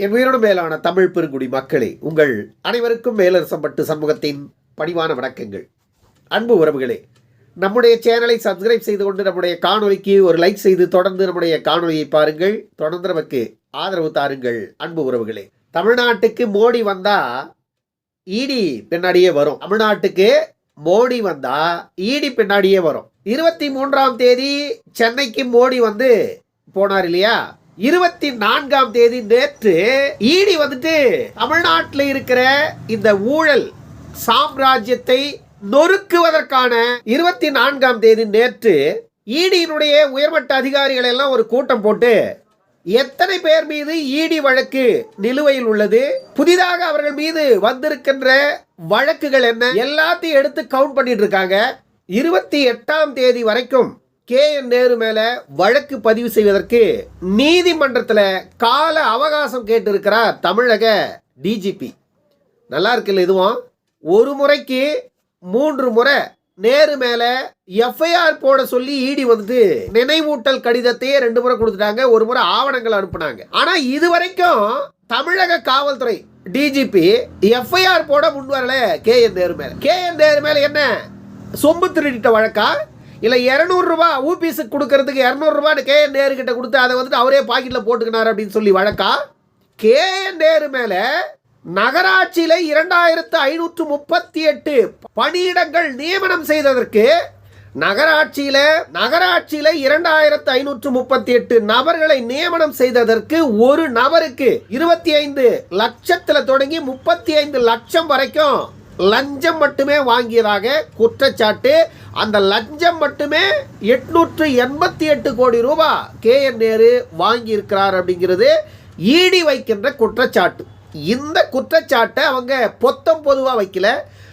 என் உயிரோடு மேலான தமிழ் பெருங்குடி மக்களே உங்கள் அனைவருக்கும் மேலரசம்பட்டு சமூகத்தின் பணிவான வணக்கங்கள். அன்பு உறவுகளே நம்முடைய சேனலை சப்ஸ்கிரைப் செய்து கொண்டு நம்முடைய காணொலிக்கு ஒரு லைக் செய்து தொடர்ந்து நம்முடைய காணொலியை பாருங்கள். தொடர்ந்து நமக்கு ஆதரவு தாருங்கள் அன்பு உறவுகளே. தமிழ்நாட்டுக்கு மோடி வந்தா ஈடி பின்னாடியே வரும். தமிழ்நாட்டுக்கு மோடி வந்தா ஈடி பின்னாடியே வரும். இருபத்தி மூன்றாம் தேதி சென்னைக்கு மோடி வந்து போனார் இல்லையா? இருபத்தி நான்காம் தேதி நேற்று ஈடி வந்துட்டு தமிழ்நாட்டில் இருக்கிற இந்த ஊழல் சாம்ராஜ்யத்தை நொறுக்குவதற்கான இருபத்தி நான்காம் தேதி நேற்று ஈடியினுடைய உயர்மட்ட அதிகாரிகள் எல்லாம் ஒரு கூட்டம் போட்டு எத்தனை பேர் மீது ஈடி வழக்கு நிலுவையில் உள்ளது? புதிதாக அவர்கள் மீது வந்திருக்கின்ற வழக்குகள் என்ன? எல்லாத்தையும் எடுத்து கவுண்ட் பண்ணிட்டு இருக்காங்க. இருபத்தி எட்டாம் தேதி வரைக்கும் கே. என். நேரு மேலே வழக்கு பதிவு செய்வதற்கு நீதிமன்றத்தில் கால அவகாசம் கேட்டிருக்கிறார் தமிழக டிஜிபி நல்லா இருக்குல்ல இதுவும்? ஒரு முறைக்கு மூன்று முறை நேரு மேலே எஃப்ஐஆர் போட சொல்லி ஈடி வந்துட்டு நினைவூட்டல் கடிதத்தையே ரெண்டு முறை கொடுத்துட்டாங்க ஒரு முறை ஆவணங்கள் அனுப்புனாங்க. ஆனால் இது வரைக்கும் தமிழக காவல்துறை டிஜிபி எஃப்ஐஆர் போட முன் வரல கே. என். நேரு மேலே. கே. என். நேரு மேலே என்ன? சொம்பு திருடிட்ட வழக்கா? இல்லை இரநூறுபா ரூபாய் ஊபிஸுக்கு கொடுக்கறதுக்கு இரநூறுபான்னு கே என் நேரு கொடுத்து அதை வந்துட்டு அவரே பாக்கெட்டில் போட்டுக்கினார் அப்படின்னு சொல்லி வழக்கா? கே என் நேரு மேலே நகராட்சியில் இரண்டாயிரத்து ஐநூற்று முப்பத்தி எட்டு பணியிடங்கள் நியமனம் செய்ததற்கு நகராட்சியில் நகராட்சியில் இரண்டாயிரத்து ஐநூற்று முப்பத்தி எட்டு நபர்களை நியமனம் செய்ததற்கு ஒரு நபருக்கு இருபத்தி ஐந்து லட்சத்தில் தொடங்கி முப்பத்தி ஐந்து லட்சம் வரைக்கும் லஞ்சம் மட்டுமே வாங்கியதாக குற்றச்சாட்டு. அந்த லஞ்சம் மட்டுமே எட்நூற்று எண்பத்தி எட்டு கோடி ரூபா கே என் நேரு வாங்கியிருக்கிறார் அப்படிங்கிறது ஈடி வைக்கின்ற குற்றச்சாட்டு. இந்த குற்றச்சாட்டை அவங்க பொத்தம் பொதுவாக வைக்கல.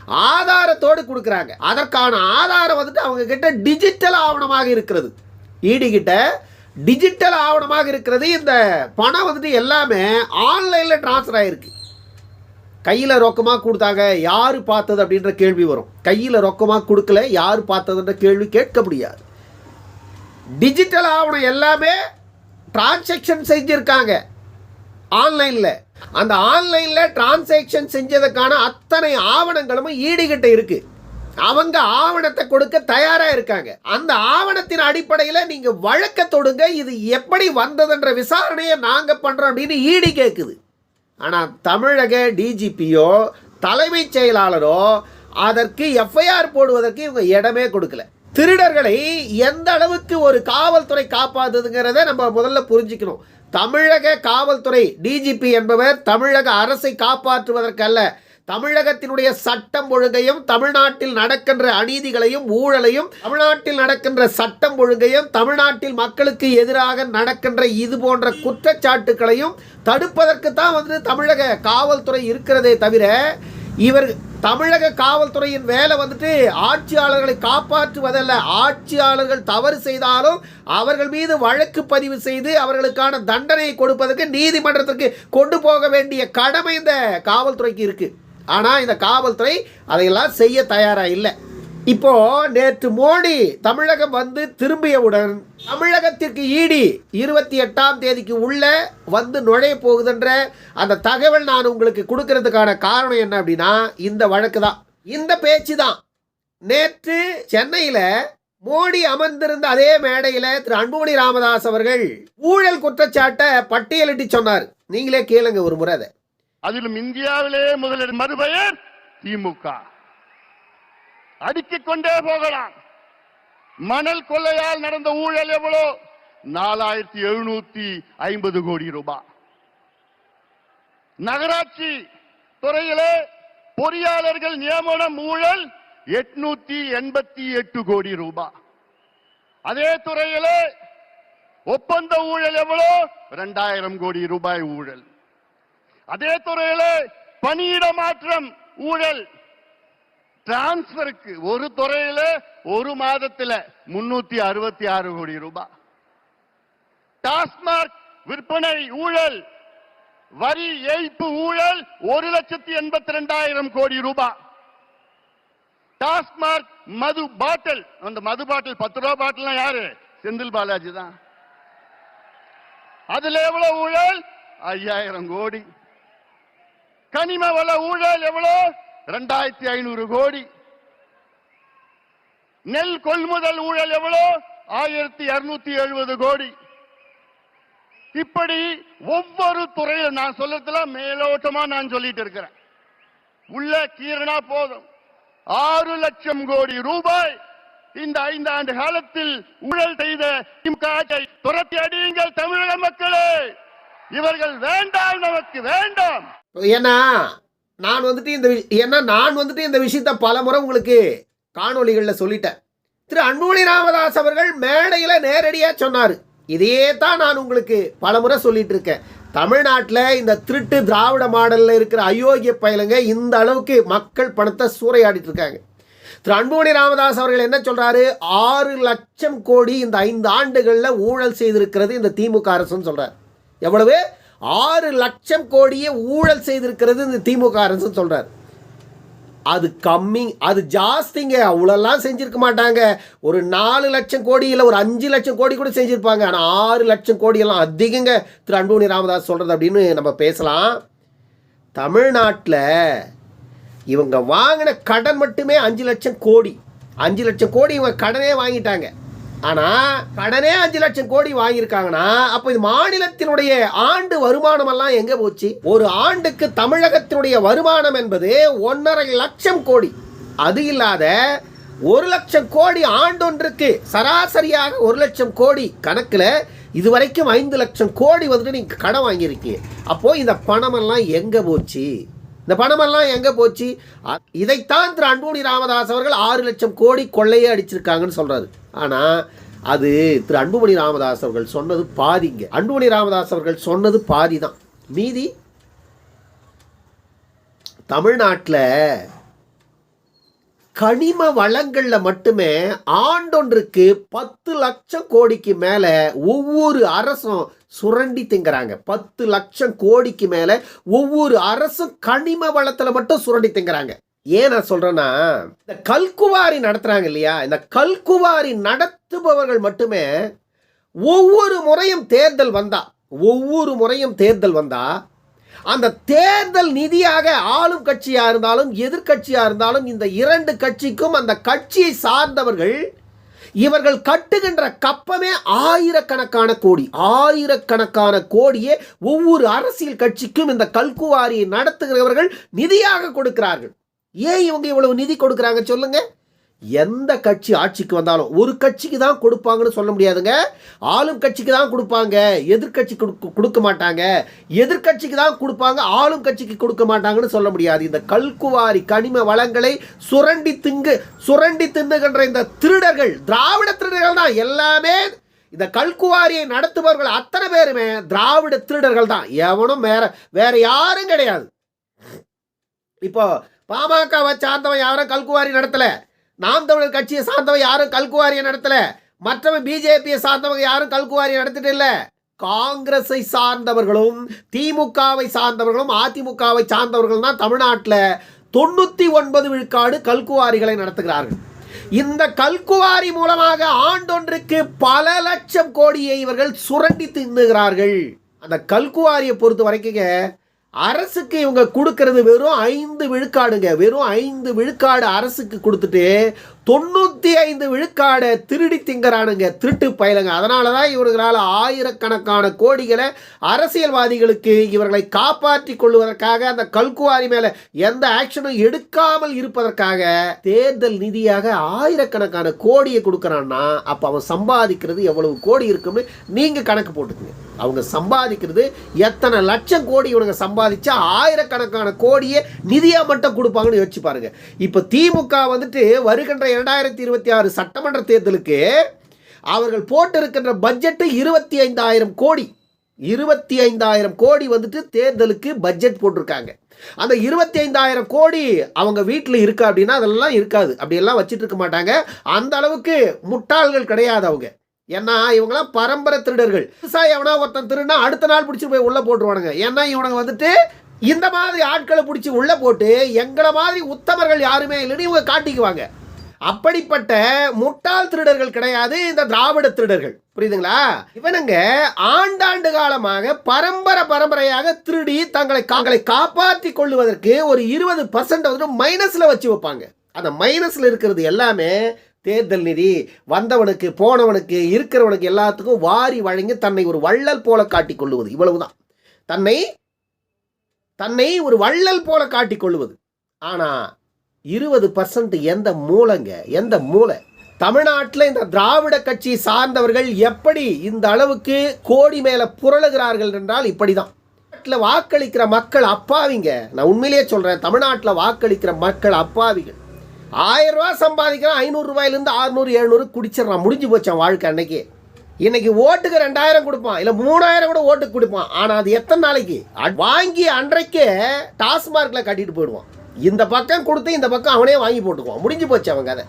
ஆதாரத்தோடு கொடுக்குறாங்க. அதற்கான ஆதாரம் வந்துட்டு அவங்க கிட்ட டிஜிட்டல் ஆவணமாக இருக்கிறது. ஈடி கிட்ட டிஜிட்டல் ஆவணமாக இருக்கிறது. இந்த பணம் வந்துட்டு எல்லாமே ஆன்லைனில் ட்ரான்ஸ்ஃபர் ஆகிருக்கு கையில் ரொக்கமாக கொடுத்தாங்க யார் பார்த்தது அப்படின்ற கேள்வி வரும். கையில் ரொக்கமாக கொடுக்கல யார் பார்த்ததுன்ற கேள்வி கேட்க முடியாது. டிஜிட்டல் ஆவணம் எல்லாமே டிரான்சாக்ஷன் செஞ்சுருக்காங்க. ஆன்லைனில் அந்த ஆன்லைனில் டிரான்சாக்ஷன் செஞ்சதுக்கான அத்தனை ஆவணங்களும் ஈடுகிட்ட இருக்கு. அவங்க ஆவணத்தை கொடுக்க தயாராக இருக்காங்க. அந்த ஆவணத்தின் அடிப்படையில் நீங்கள் வழக்க தொடுங்க இது எப்படி வந்ததுன்ற விசாரணையை நாங்கள் பண்ணுறோம் அப்படின்னு ஈடி கேட்குது ஆனால் தமிழக டிஜிபியோ தலைமைச் செயலாளரோ அதற்கு எஃப்ஐஆர் போடுவதற்கு இவங்க இடமே கொடுக்கல. திருடர்களை எந்த அளவுக்கு ஒரு காவல்துறை காப்பாத்துதுங்கிறத நம்ம முதல்ல புரிஞ்சுக்கணும். தமிழக காவல்துறை டிஜிபி என்பவர் தமிழக அரசை காப்பாற்றுவதற்கல்ல. தமிழகத்தினுடைய சட்டம் ஒழுங்கையும் தமிழ்நாட்டில் நடக்கின்ற அநீதிகளையும் ஊழலையும் தமிழ்நாட்டில் நடக்கின்ற சட்டம் ஒழுங்கையும் தமிழ்நாட்டில் மக்களுக்கு எதிராக நடக்கின்ற இது போன்ற குற்றச்சாட்டுகளையும் தடுப்பதற்கு தான் வந்து தமிழக காவல்துறை இருக்கிறதே தவிர இவர் தமிழக காவல்துறையின் வேலை வந்துட்டு ஆட்சியாளர்களை காப்பாற்றுவதல்ல. ஆட்சியாளர்கள் தவறு செய்தாலும் அவர்கள் மீது வழக்கு பதிவு செய்து அவர்களுக்கான தண்டனையை கொடுப்பதற்கு நீதிமன்றத்திற்கு கொண்டு போக வேண்டிய கடமை இந்த காவல்துறைக்கு இருக்குது ஆனால் இந்த காவல்துறை அதையெல்லாம் செய்ய தயாராக இல்லை. இப்போது நேற்று மோடி தமிழகம் வந்து திரும்பியவுடன் தமிழகத்திற்கு ஈடி இருபத்தி எட்டாம் தேதிக்கு உள்ள வந்து நுழைய போகுதுன்ற அந்த தகவல் நான் உங்களுக்கு கொடுக்கறதுக்கான காரணம் என்ன அப்படின்னா இந்த வழக்கு தான். இந்த பேச்சு தான். நேற்று சென்னையில் மோடி அமர்ந்திருந்த அதே மேடையில் திரு அன்புமணி ராமதாஸ் அவர்கள் ஊழல் குற்றச்சாட்டை பட்டியலிட்டு சொன்னார். நீங்களே கேளுங்க ஒரு முறை அதை. அதிலும் இந்தியாவிலே முதலிடம் மறுபெயர் திமுக. அடுக்கிக் கொண்டே போகலாம். மணல் கொள்ளையால் நடந்த ஊழல் எவ்வளோ? நாலாயிரத்தி எழுநூத்தி ஐம்பது கோடி ரூபாய் நகராட்சி துறையிலே பொறியாளர்கள் நியமனம் ஊழல் எட்நூத்தி எண்பத்தி எட்டு கோடி ரூபாய் அதே துறையிலே ஒப்பந்த ஊழல் எவ்வளோ? இரண்டாயிரம் கோடி ரூபாய் ஊழல். அதே துறையில பணியிட மாற்றம் ஊழல் டிரான்ஸ்பருக்கு ஒரு துறையில ஒரு மாதத்துல முன்னூத்தி அறுபத்தி ஆறு கோடி ரூபாய். டாஸ்மாக் விற்பனை ஊழல் வரி ஏய்ப்பு ஊழல் ஒரு லட்சத்தி எண்பத்தி ரெண்டாயிரம் கோடி ரூபாய். டாஸ்மாக் மது பாட்டில் அந்த மது பாட்டில் பத்து ரூபா பாட்டில் யாரு? செந்தில் பாலாஜி தான். அதுல எவ்வளவு ஊழல்? ஐயாயிரம் கோடி. கனிம வள ஊழல் எவ்வளோ? ரெண்டாயிரத்தி ஐநூறு கோடி. நெல் கொள்முதல் ஊழல் எவ்வளோ? ஆயிரத்தி இருநூத்தி எழுபது கோடி. இப்படி ஒவ்வொரு துறையில் நான் சொல்லத்துல மேலோட்டமா நான் சொல்லிட்டு இருக்கிறேன். உள்ள கீரனா போதும். ஆறு லட்சம் கோடி ரூபாய் இந்த ஐந்தாண்டு காலத்தில் ஊழல் செய்த திமுக துரத்தி அடியுங்கள் தமிழக மக்களே. இவர்கள் வேண்டாம் நமக்கு வேண்டாம். ஏன்னா நான் வந்துட்டு இந்த வி- ஏன்னா நான் வந்துட்டு இந்த விஷயத்த பல முறை உங்களுக்கு காணொளிகளில் சொல்லிட்டேன். திரு அன்புமணி ராமதாஸ் அவர்கள் மேடையில் நேரடியாக சொன்னார். இதையே தான் நான் உங்களுக்கு பல முறை சொல்லிட்டு இருக்கேன் தமிழ்நாட்டில் இந்த திருட்டு திராவிட மாடலில் இருக்கிற அயோக்கிய பயலுங்க இந்த அளவுக்கு மக்கள் பணத்தை சூறையாடிட்டு இருக்காங்க. திரு அன்புமணி ராமதாஸ் அவர்கள் என்ன சொல்கிறாரு ஆறு லட்சம் கோடி இந்த ஐந்து ஆண்டுகளில் ஊழல் செய்திருக்கிறது இந்த திமுக அரசுன்னு சொல்கிறார் எவ்வளவு? ஆறு லட்சம் கோடியே ஊழல் செய்திருக்கிறது இந்த திமுக அரசுன்னு சொல்கிறார் அது கம்மி அது ஜாஸ்திங்க. அவ்வளோலாம் செஞ்சுருக்க மாட்டாங்க. ஒரு நாலு லட்சம் கோடி இல்லை ஒரு அஞ்சு லட்சம் கோடி கூட செஞ்சுருப்பாங்க. ஆனால் ஆறு லட்சம் கோடியெல்லாம் அதிகங்க. திரு அன்புமணி ராமதாஸ் சொல்கிறது அப்படின்னு நம்ம பேசலாம். தமிழ்நாட்டில் இவங்க வாங்கின கடன் மட்டுமே அஞ்சு லட்சம் கோடி. அஞ்சு லட்சம் கோடி இவங்க கடனே வாங்கிட்டாங்க. ஆனால் கடனே அஞ்சு லட்சம் கோடி வாங்கியிருக்காங்கன்னா அப்போ இது மாநிலத்தினுடைய ஆண்டு வருமானம் எல்லாம் எங்கே போச்சு? ஒரு ஆண்டுக்கு தமிழகத்தினுடைய வருமானம் என்பது ஒன்றரை லட்சம் கோடி. அது இல்லாத ஒரு லட்சம் கோடி ஆண்டொன்றுக்கு சராசரியாக ஒரு லட்சம் கோடி கணக்கில் இதுவரைக்கும் ஐந்து லட்சம் கோடி வந்துட்டு நீங்கள் கடன் வாங்கியிருக்கீங்க. அப்போது இந்த பணமெல்லாம் எங்கே போச்சு? இந்த பணமெல்லாம் எங்கே போச்சு? இதைத்தான் திரு அன்புமணி ராமதாஸ் அவர்கள் ஆறு லட்சம் கோடி கொள்ளையே அடிச்சிருக்காங்கன்னு சொல்கிறாரு ஆனால் அது திரு அன்புமணி ராமதாஸ் அவர்கள் சொன்னது பாதிங்க. அன்புமணி ராமதாஸ் அவர்கள் சொன்னது பாதி தான் மீதி தமிழ்நாட்டில் கனிம வளங்களில் மட்டுமே ஆண்டொன்றுக்கு பத்து லட்சம் கோடிக்கு மேலே ஒவ்வொரு அரசும் சுரண்டி திங்கிறாங்க. பத்து லட்சம் கோடிக்கு மேலே ஒவ்வொரு அரசும் கனிம வளத்தில் மட்டும் சுரண்டி திங்கிறாங்க. ஏன் நான் சொல்கிறேன்னா இந்த கல்குவாரி நடத்துகிறாங்க இல்லையா? இந்த கல்குவாரி நடத்துபவர்கள் மட்டுமே ஒவ்வொரு முறையும் தேர்தல் வந்தா ஒவ்வொரு முறையும் தேர்தல் வந்தா அந்த தேர்தல் நிதியாக ஆளும் கட்சியாக இருந்தாலும் எதிர்கட்சியாக இருந்தாலும் இந்த இரண்டு கட்சிக்கும் அந்த கட்சியை சார்ந்தவர்கள் இவர்கள் கட்டுகின்ற கப்பமே ஆயிரக்கணக்கான கோடி. ஆயிரக்கணக்கான கோடியே ஒவ்வொரு அரசியல் கட்சிக்கும் இந்த கல்குவாரியை நடத்துகிறவர்கள் நிதியாக கொடுக்கிறார்கள். ஏன் இவங்க இவ்வளவு நிதி கொடுக்குறாங்க சொல்லுங்கள் எந்த கட்சி ஆட்சிக்கு வந்தாலும் ஒரு கட்சிக்கு தான் கொடுப்பாங்கன்னு சொல்ல முடியாதுங்க. ஆளும் கட்சிக்கு தான் கொடுப்பாங்க. எதிர்க்கட்சி கொடுக்க கொடுக்க மாட்டாங்க. எதிர்க்கட்சிக்கு தான் கொடுப்பாங்க. ஆளும் கட்சிக்கு கொடுக்க மாட்டாங்கன்னு சொல்ல முடியாது. இந்த கல்குவாரி கனிம வளங்களை சுரண்டி திங்கு சுரண்டி தின்னுகின்ற இந்த திருடர்கள் திராவிட திருடர்கள் தான் எல்லாமே. இந்த கல்குவாரியை நடத்துபவர்கள் அத்தனை பேருமே திராவிட திருடர்கள் தான். எவனும் வேற வேற யாரும் கிடையாது. இப்போ பாமகவை சார்ந்தவன் யாரும் கல்குவாரி நடத்தலை. நாம் தமிழர் கட்சியை சார்ந்தவன் யாரும் கல்குவாரியை நடத்தல. மற்றவன் பிஜேபியை சார்ந்தவங்க யாரும் கல்குவாரியை நடத்திட்டு இல்லை. காங்கிரஸை சார்ந்தவர்களும் திமுகவை சார்ந்தவர்களும் அதிமுகவை சார்ந்தவர்கள் தான் தமிழ்நாட்டில் தொண்ணூற்றி ஒன்பது விழுக்காடு கல்குவாரிகளை நடத்துகிறார்கள். இந்த கல்குவாரி மூலமாக ஆண்டொன்றுக்கு பல லட்சம் கோடியை இவர்கள் சுரண்டி தின்னுகிறார்கள். அந்த கல்குவாரியை பொறுத்த வரைக்குங்க அரசுக்கு இவங்க கொடுக்கறது வெறும் ஐந்து விழுக்காடுங்க. வெறும் ஐந்து விழுக்காடு அரசுக்கு கொடுத்துட்டு தொண்ணூற்றி ஐந்து விழுக்காடை திருடி திங்கறானுங்க திருட்டு பயலுங்க. அதனால தான் இவர்களால் ஆயிரக்கணக்கான கோடிகளை அரசியல்வாதிகளுக்கு இவர்களை காப்பாற்றி கொள்வதற்காக அந்த கல்குவாரி மேலே எந்த ஆக்ஷனும் எடுக்காமல் இருப்பதற்காக தேர்தல் நிதியாக ஆயிரக்கணக்கான கோடியை கொடுக்குறான்னா அப்போ அவன் சம்பாதிக்கிறது எவ்வளவு கோடி இருக்குன்னு நீங்கள் கணக்கு போட்டுக்குங்க. அவங்க சம்பாதிக்கிறது எத்தனை லட்சம் கோடி இவனுங்க சம்பாதிச்சா ஆயிரக்கணக்கான கோடியை நிதியாக மட்டும் கொடுப்பாங்கன்னு யோசிச்சு பாருங்க. இப்போ திமுக வந்துட்டு வருகின்ற இரண்டாயிரத்தி இருபத்தி ஆறு சட்டமன்ற தேர்தலுக்கு அவர்கள் போட்டிருக்கின்ற பட்ஜெட்டு இருபத்தி ஐந்தாயிரம் கோடி. இருபத்தி ஐந்தாயிரம் கோடி வந்துட்டு தேர்தலுக்கு பட்ஜெட் போட்டிருக்காங்க. அந்த இருபத்தி ஐந்தாயிரம் கோடி அவங்க வீட்டில் இருக்கா அப்படின்னா அதெல்லாம் இருக்காது. அப்படியெல்லாம் வச்சுட்டு இருக்க மாட்டாங்க. அந்த அளவுக்கு முட்டாள்கள் கிடையாது அவங்க. ஏன்னா இவங்களாம் பரம்பரை திருடர்கள். விவசாயி எவனா ஒருத்தன் திருடினா அடுத்த நாள் பிடிச்சி போய் உள்ளே போட்டுருவானுங்க. ஏன்னா இவனுங்க வந்துட்டு இந்த மாதிரி ஆட்களை பிடிச்சி உள்ளே போட்டு எங்களை மாதிரி உத்தமர்கள் யாருமே இல்லைன்னு இவங்க காட்டிக்குவாங்க. அப்படிப்பட்ட முட்டாள் திருடர்கள் கிடையாது இந்த திராவிட திருடர்கள். புரியுதுங்களா? இவனுங்க ஆண்டாண்டு காலமாக பரம்பரை பரம்பரையாக திருடி தங்களை தங்களை காப்பாற்றி கொள்ளுவதற்கு ஒரு இருபது பர்சன்ட் வந்து மைனஸ்ல வச்சு வைப்பாங்க. அந்த மைனஸ்ல இருக்கிறது எல்லாமே தேர்தல் நிதி. வந்தவனுக்கு போனவனுக்கு இருக்கிறவனுக்கு எல்லாத்துக்கும் வாரி வழங்கி தன்னை ஒரு வள்ளல் போல காட்டிக் கொள்ளுவது. இவ்வளவுதான். தன்னை தன்னை ஒரு வள்ளல் போல காட்டிக் கொள்ளுவது. ஆனா இருபது பர்சன்ட் எந்த மூளைங்க எந்த மூளை தமிழ்நாட்டில் இந்த திராவிட கட்சி சார்ந்தவர்கள் எப்படி இந்த அளவுக்கு கோடி மேலே புரளுகிறார்கள் என்றால் இப்படிதான். தமிழ்நாட்டில் வாக்களிக்கிற மக்கள் அப்பாவிங்க. நான் உண்மையிலேயே சொல்கிறேன் தமிழ்நாட்டில் வாக்களிக்கிற மக்கள் அப்பாவிகள். ஆயிரம் ரூபா சம்பாதிக்கிறான் ஐநூறு ரூபாயிலிருந்து ஆறுநூறு எழுநூறு குடிச்சிடறான் முடிஞ்சு போச்சான் வாழ்க்கை அன்னைக்கு. இன்னைக்கு ஓட்டுக்கு ரெண்டாயிரம் கொடுப்பான் இல்லை மூணாயிரம் கூட ஓட்டுக்கு கொடுப்பான். ஆனால் அது எத்தனை நாளைக்கு? வாங்கி அன்றைக்கே டாஸ்மார்க்கில் கட்டிட்டு போயிடுவான். இந்த பக்கம் கொடுத்து இந்த பக்கம் அவனே வாங்கி போட்டுக்குவான். முடிஞ்சு போச்சு அவன் கதை.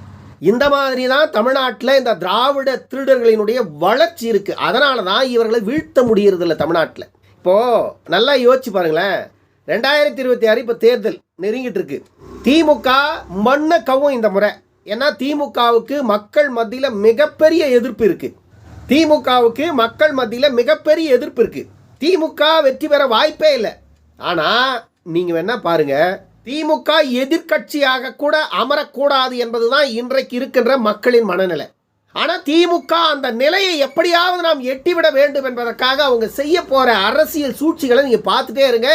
இந்த மாதிரி தான் தமிழ்நாட்டில் இந்த திராவிட திருடர்களினுடைய வளர்ச்சி இருக்குது அதனால தான் இவர்களை வீழ்த்த முடியறதில்ல தமிழ்நாட்டில். இப்போது நல்லா யோசிச்சு பாருங்களேன். ரெண்டாயிரத்தி இருபத்தி ஆறு இப்போ தேர்தல் நெருங்கிட்டு இருக்கு. திமுக மண்ணை கவும் இந்த முறை. ஏன்னா திமுகவுக்கு மக்கள் மத்தியில் மிகப்பெரிய எதிர்ப்பு இருக்குது திமுகவுக்கு மக்கள் மத்தியில் மிகப்பெரிய எதிர்ப்பு இருக்குது திமுக வெற்றி பெற வாய்ப்பே இல்லை. ஆனால் நீங்கள் வேணால் பாருங்க. திமுக எதிர்க்கட்சியாக கூட அமரக்கூடாது என்பதுதான் இன்றைக்கு இருக்கின்ற மக்களின் மனநிலை. ஆனால் திமுக அந்த நிலையை எப்படியாவது நாம் எட்டிவிட வேண்டும் என்பதற்காக அவங்க செய்ய போகிற அரசியல் சூழ்ச்சிகளை நீங்கள் பார்த்துட்டே இருங்க.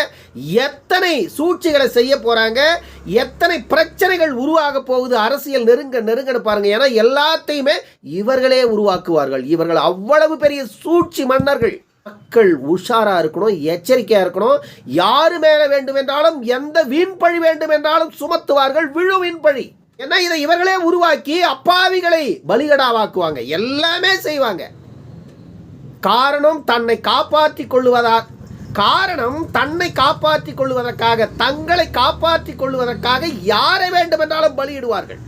எத்தனை சூழ்ச்சிகளை செய்ய போகிறாங்க எத்தனை பிரச்சனைகள் உருவாக போகுது? அரசியல் நெருங்க நெருங்கன்னு பாருங்க. ஏன்னா எல்லாத்தையுமே இவர்களே உருவாக்குவார்கள். இவர்கள் அவ்வளவு பெரிய சூழ்ச்சி மன்னர்கள். மக்கள் உஷாராக இருக்கணும் எச்சரிக்கையாக இருக்கணும். யாரு மேலே வேண்டும் என்றாலும் எந்த வீண்பழி வேண்டும் என்றாலும் சுமத்துவார்கள். விழு வீண்பழி ஏன்னா இதை இவர்களே உருவாக்கி அப்பாவிகளை பலிகடாவாக்குவாங்க. எல்லாமே செய்வாங்க. காரணம் தன்னை காப்பாற்றிக் கொள்ளுவதா காரணம் தன்னை காப்பாற்றிக் கொள்வதற்காக தங்களை காப்பாற்றிக் கொள்வதற்காக யாரை வேண்டுமென்றாலும் பலியிடுவார்கள்.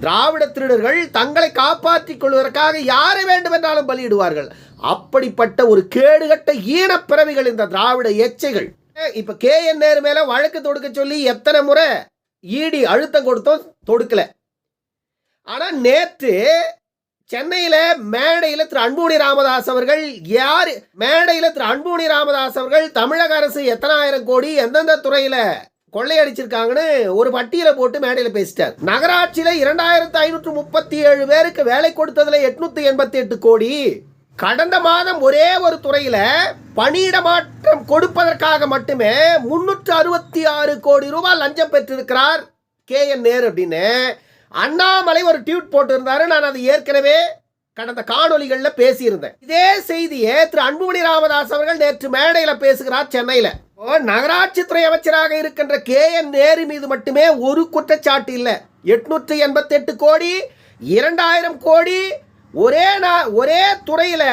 திராவிட திருடர்கள் தங்களை காப்பாற்றிக் கொள்வதற்காக யாரை வேண்டுமென்றாலும் பலியிடுவார்கள். அப்படிப்பட்ட ஒரு கேடுகட்ட ஈனப்பிறவிகள் இந்த திராவிட எச்சைகள். இப்ப கே என் நேரு மேல வழக்கு தொடுக்க சொல்லி எத்தனை முறை ஈடி அழுத்தம் கொடுத்தோம் தொடுக்கல. ஆனா நேற்று சென்னையில மேடையில் திரு அன்புமணி ராமதாஸ் அவர்கள் யார் மேடையில் திரு அன்புமணி ராமதாஸ் அவர்கள் தமிழக அரசு எத்தனாயிரம் கோடி எந்தெந்த துறையில கொள்ளையடிச்சிருக்காங்கன்னு ஒரு பட்டியலை போட்டு மேடையில் பேசிட்டார். நகராட்சியில இரண்டாயிரத்து ஐநூற்று முப்பத்தி ஏழு பேருக்கு வேலை கொடுத்ததுல எட்நூத்தி எண்பத்தி எட்டு கோடி. கடந்த மாதம் ஒரே ஒரு துறையில் பணியிட மாற்றம் கொடுப்பதற்காக மட்டுமே முன்னூற்று அறுபத்தி ஆறு கோடி ரூபாய் லஞ்சம் பெற்றிருக்கிறார் கே என் நேரு அப்படின்னு. அண்ணாமலை ஒரு ட்வீட் போட்டிருந்தாரு. நான் அது ஏற்கனவே கடந்த காணொலிகளில் பேசியிருந்தேன். இதே செய்தியை திரு அன்புமணி ராமதாஸ் அவர்கள் நேற்று மேடையில் பேசுகிறார் சென்னையில். இப்போ நகராட்சித்துறை அமைச்சராக இருக்கின்ற கே என் நேரு மீது மட்டுமே ஒரு குற்றச்சாட்டு இல்லை. எட்நூற்றி எண்பத்தெட்டு கோடி இரண்டாயிரம் கோடி ஒரே நான் ஒரே துறையில்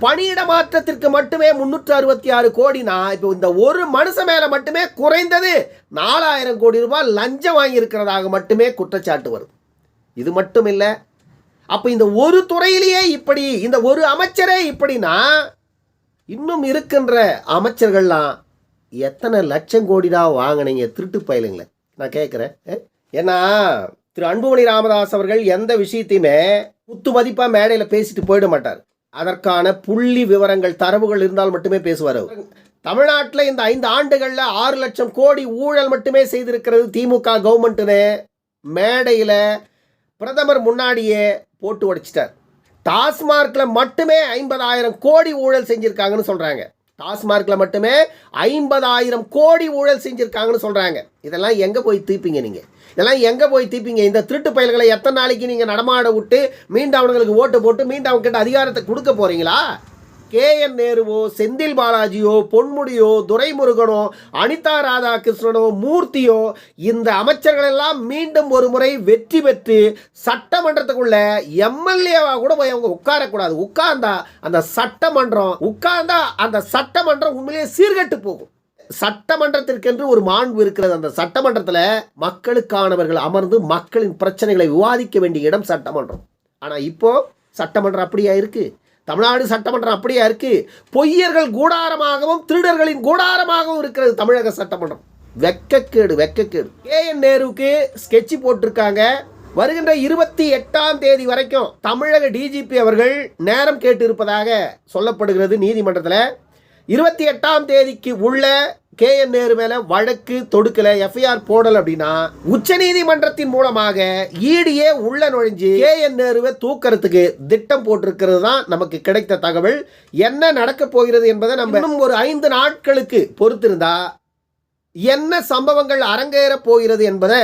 பணியிட மாற்றத்திற்கு மட்டுமே முந்நூற்று அறுபத்தி ஆறு கோடினா இப்போ இந்த ஒரு மனுஷன் மேலே மட்டுமே குறைந்தது நாலாயிரம் கோடி ரூபாய் லஞ்சம் வாங்கியிருக்கிறதாக மட்டுமே குற்றச்சாட்டு வரும். இது மட்டும் இல்லை அப்போ இந்த ஒரு துறையிலேயே இப்படி இந்த ஒரு அமைச்சரே இப்படின்னா இன்னும் இருக்கின்ற அமைச்சர்கள்லாம் எத்தனை லட்சம் கோடிடா வாங்கினீங்க? திருட்டு பயலுங்களே. நான் கேட்குறேன். ஏன்னா திரு அன்புமணி ராமதாஸ் அவர்கள் எந்த விஷயத்தையுமே குத்து மதிப்பாக மேடையில் பேசிட்டு போயிட மாட்டார். அதற்கான புள்ளி விவரங்கள் தரவுகள் இருந்தால் மட்டுமே பேசுவார் தமிழ்நாட்டில் இந்த ஐந்து ஆண்டுகளில் ஆறு லட்சம் கோடி ஊழல் மட்டுமே செய்திருக்கிறது திமுக கவர்மெண்ட்டுன்னு மேடையில் பிரதமர் முன்னாடியே போட்டு உடைச்சிட்டார். டாஸ்மார்க்கில் மட்டுமே ஐம்பதாயிரம் கோடி ஊழல் செஞ்சுருக்காங்கன்னு சொல்கிறாங்க டாஸ்மார்க்கில் மட்டுமே ஐம்பதாயிரம் கோடி ஊழல் செஞ்சுருக்காங்கன்னு சொல்கிறாங்க இதெல்லாம் எங்கே போய் தீப்பீங்க நீங்கள் இதெல்லாம் எங்கே போய் தீப்பீங்க? இந்த திருட்டு பயல்களை எத்தனை நாளைக்கு நீங்கள் நடமாட விட்டு மீண்டும் அவனுங்களுக்கு ஓட்டு போட்டு மீண்டும் அவங்ககிட்ட அதிகாரத்தை கொடுக்க போகிறீங்களா கே என் நேருவோ செந்தில் பாலாஜியோ பொன்முடியோ துரைமுருகனோ அனிதா ராதாகிருஷ்ணனோ மூர்த்தியோ இந்த அமைச்சர்கள் எல்லாம் மீண்டும் ஒரு முறை வெற்றி பெற்று சட்டமன்றத்துக்குள்ள எம்எல்ஏவாக கூட போய் அவங்க உட்காரக்கூடாது. உட்கார்ந்தா அந்த சட்டமன்றம் உட்கார்ந்தா அந்த சட்டமன்றம் உண்மையிலேயே சீர்கட்டு போகும். சட்டமன்றத்திற்கென்று ஒரு மாண்பு இருக்கிறது. அந்த சட்டமன்றத்தில் மக்களுக்கானவர்கள் அமர்ந்து மக்களின் பிரச்சனைகளை விவாதிக்க வேண்டிய இடம் சட்டமன்றம். ஆனால் இப்போ சட்டமன்றம் அப்படியா இருக்குது தமிழ்நாடு சட்டமன்றம் அப்படியா இருக்கு? பொய்யர்கள் கூடாரமாகவும் திருடர்களின் கூடாரமாகவும் இருக்கிறது தமிழக சட்டமன்றம். வெக்கக்கேடு வெக்கக்கேடு. கே என் நேருவுக்கு ஸ்கெட்ச் போட்டிருக்காங்க. வருகின்ற இருபத்தி எட்டாம் தேதி வரைக்கும் தமிழக டிஜிபி அவர்கள் நேரம் கேட்டு இருப்பதாக சொல்லப்படுகிறது நீதிமன்றத்தில். இருபத்தி எட்டாம் தேதிக்கு உள்ள கே என் நேரு மேலே வழக்கு தொடுக்கல எஃப்ஐஆர் போடல அப்படின்னா உச்ச நீதிமன்றத்தின் மூலமாக ஈடியே உள்ள நுழைஞ்சு கே என் நேருவை தூக்கிறதுக்கு திட்டம் போட்டிருக்கிறது தான் நமக்கு கிடைத்த தகவல். என்ன நடக்க போகிறது என்பதை நம்ம இன்னும் ஒரு ஐந்து நாட்களுக்கு பொறுத்திருந்தா என்ன சம்பவங்கள் அரங்கேறப் போகிறது என்பதை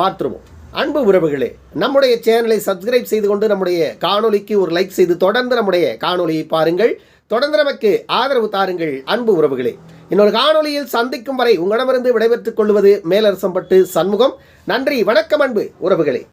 பார்த்துருவோம். அன்பு உறவுகளே நம்முடைய சேனலை சப்ஸ்கிரைப் செய்து கொண்டு நம்முடைய காணொலிக்கு ஒரு லைக் செய்து தொடர்ந்து நம்முடைய காணொலியை பாருங்கள். தொடர்ந்து நமக்கு ஆதரவு தாருங்கள் அன்பு உறவுகளே. இன்னொரு காணொளியில் சந்திக்கும் வரை உங்களிடமிருந்து விடைபெற்றுக் கொள்வது மேலரசம்பட்டு சண்முகம். நன்றி வணக்கம் அன்பு உறவுகளே.